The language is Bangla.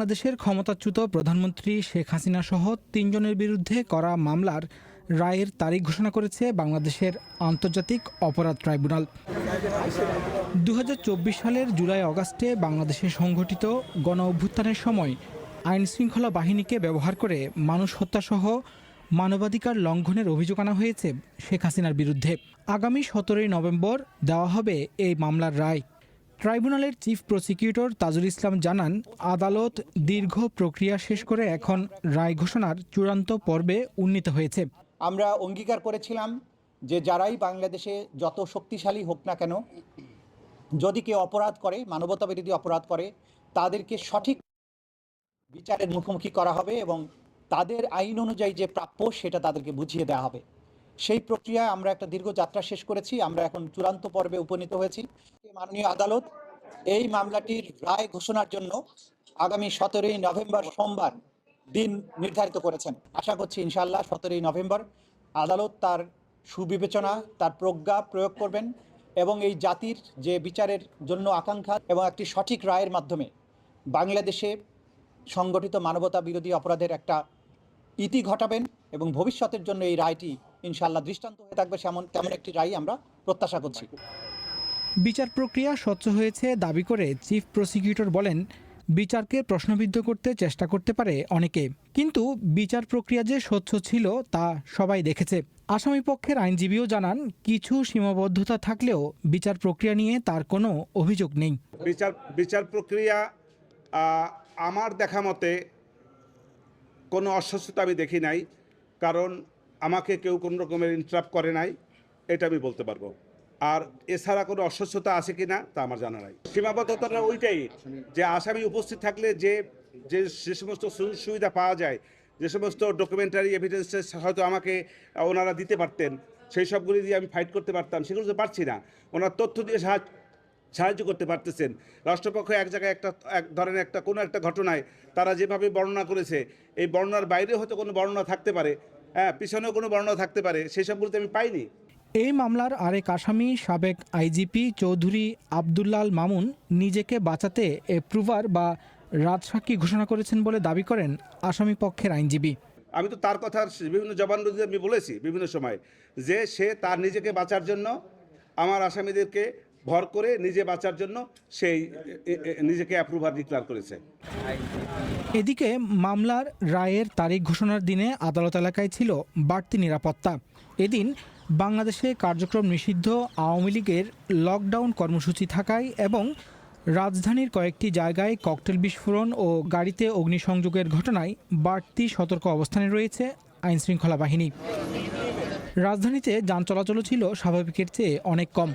বাংলাদেশের ক্ষমতাচ্যুত প্রধানমন্ত্রী শেখ হাসিনা সহ তিনজনের বিরুদ্ধে করা মামলার রায়ের তারিখ ঘোষণা করেছে বাংলাদেশের আন্তর্জাতিক অপরাধ ট্রাইব্যুনাল। দু হাজার চব্বিশ সালের জুলাই আগস্টে বাংলাদেশে সংঘটিত গণ অভ্যুত্থানের সময় আইন শৃঙ্খলা বাহিনীকে ব্যবহার করে মানুষ হত্যাসহ মানবাধিকার লঙ্ঘনের অভিযোগ আনা হয়েছে শেখ হাসিনার বিরুদ্ধে। আগামী সতেরোই নভেম্বর দেওয়া হবে এই মামলার রায়। ট্রাইব্যুনালের চিফ প্রসিকিউটর তাজুল ইসলাম জানান, আদালত দীর্ঘ প্রক্রিয়া শেষ করে এখন রায় ঘোষণার চূড়ান্ত পর্বে উন্নীত হয়েছে। আমরা অঙ্গীকার করেছিলাম যে যারাই বাংলাদেশে যত শক্তিশালী হোক না কেন, যদি কেউ অপরাধ করে, মানবতা বিরোধী অপরাধ করে, তাদেরকে সঠিক বিচারের মুখোমুখি করা হবে এবং তাদের আইন অনুযায়ী যে প্রাপ্য সেটা তাদেরকে বুঝিয়ে দেওয়া হবে। সেই প্রক্রিয়ায় আমরা একটা দীর্ঘ যাত্রা শেষ করেছি। আমরা এখন চূড়ান্ত পর্বে উপনীত হয়েছি। মাননীয় আদালত এই মামলাটির রায় ঘোষণার জন্য আগামী সতেরোই নভেম্বর সোমবার দিন নির্ধারিত করেছেন। আশা করছি ইনশাল্লাহ সতেরোই নভেম্বর আদালত তার সুবিবেচনা, তার প্রজ্ঞা প্রয়োগ করবেন এবং এই জাতির যে বিচারের জন্য আকাঙ্ক্ষা এবং একটি সঠিক রায়ের মাধ্যমে বাংলাদেশে সংগঠিত মানবতা বিরোধী অপরাধের একটা ইতি ঘটাবেন এবং ভবিষ্যতের জন্য এই রায়টি ইনশাআল্লাহ দৃষ্টান্ত হয়ে থাকবে সেমন তেমন একটি রায় আমরা প্রত্যাশা করছি। বিচার প্রক্রিয়া স্বচ্ছ হয়েছে দাবি করে চিফ প্রসিকিউটর বলেন বিচারকে প্রশ্নবিদ্ধ করতে চেষ্টা করতে পারে অনেকে। কিন্তু বিচার প্রক্রিয়া যে স্বচ্ছ ছিল তা সবাই দেখেছে। আসামি পক্ষের আইনজীবীও জানান কিছু সীমাবদ্ধতা থাকলেও বিচার প্রক্রিয়া নিয়ে তার কোনো অভিযোগ নেই। বিচার বিচার প্রক্রিয়া আমার দেখা মতে কোনো অস্বচ্ছতা আমি দেখি নাই। কারণ আমাকে কেউ কোনো রকমের ইন্টারাপ্ট করে নাই, এটা আমি বলতে পারব। আর এছাড়া কোনো অস্বচ্ছতা আছে কি না তা আমার জানা নাই। সীমাবদ্ধতাটা ওইটাই, যে আসামি উপস্থিত থাকলে যে যে যে সমস্ত সুযোগ সুবিধা পাওয়া যায়, যে সমস্ত ডকুমেন্টারি এভিডেন্সেস হয়তো আমাকে, ওনারা দিতে পারতেন, সেই সবগুলি দিয়ে আমি ফাইট করতে পারতাম, সেগুলো তো পারছি না। ওনার তথ্য দিয়ে সাহায্য সাহায্য করতে পারতেছেন। রাষ্ট্রপক্ষ এক জায়গায় একটা, এক ধরনের একটা কোনো একটা ঘটনায় তারা যেভাবে বর্ণনা করেছে, এই বর্ণনার বাইরে হয়তো কোনো বর্ণনা থাকতে পারে হ্যাঁ পিছনেও কোনো বর্ণনা থাকতে পারে সেই সবগুলোতে আমি পাইনি। এই মামলার আরেক আসামি সাবেক আইজিপি চৌধুরী আবদুল্লাল মামুন নিজেকে বাঁচাতে এপ্রুভার বা রাজসাক্ষী ঘোষণা করেছেন বলে দাবি করেন আসামি পক্ষের আইনজীবী। আমি তো তার কথা বিভিন্ন জবানবন্দিতে আমি বলেছি বিভিন্ন সময় যে সে তার নিজেকে বাঁচার জন্য আমার আসামিদেরকে ভর করে নিজে বাঁচার জন্য সেই নিজেকে অ্যাপ্রুভার ডিক্লার করেছে। এদিকে মামলার রায়ের তারিখ ঘোষণার দিনে আদালত এলাকায় ছিল বাড়তি নিরাপত্তা। এদিন বাংলাদেশে কার্যক্রম নিষিদ্ধ, আওয়ামী লীগের লকডাউন কর্মসূচি থাকায় এবং রাজধানীর কয়েকটি জায়গায় ককটেল বিস্ফোরণ ও গাড়িতে অগ্নিসংযোগের ঘটনায় বাড়তি সতর্ক অবস্থানে রয়েছে আইনশৃঙ্খলা বাহিনী। রাজধানীতে যান চলাচলও ছিল স্বাভাবিকের চেয়ে অনেক কম।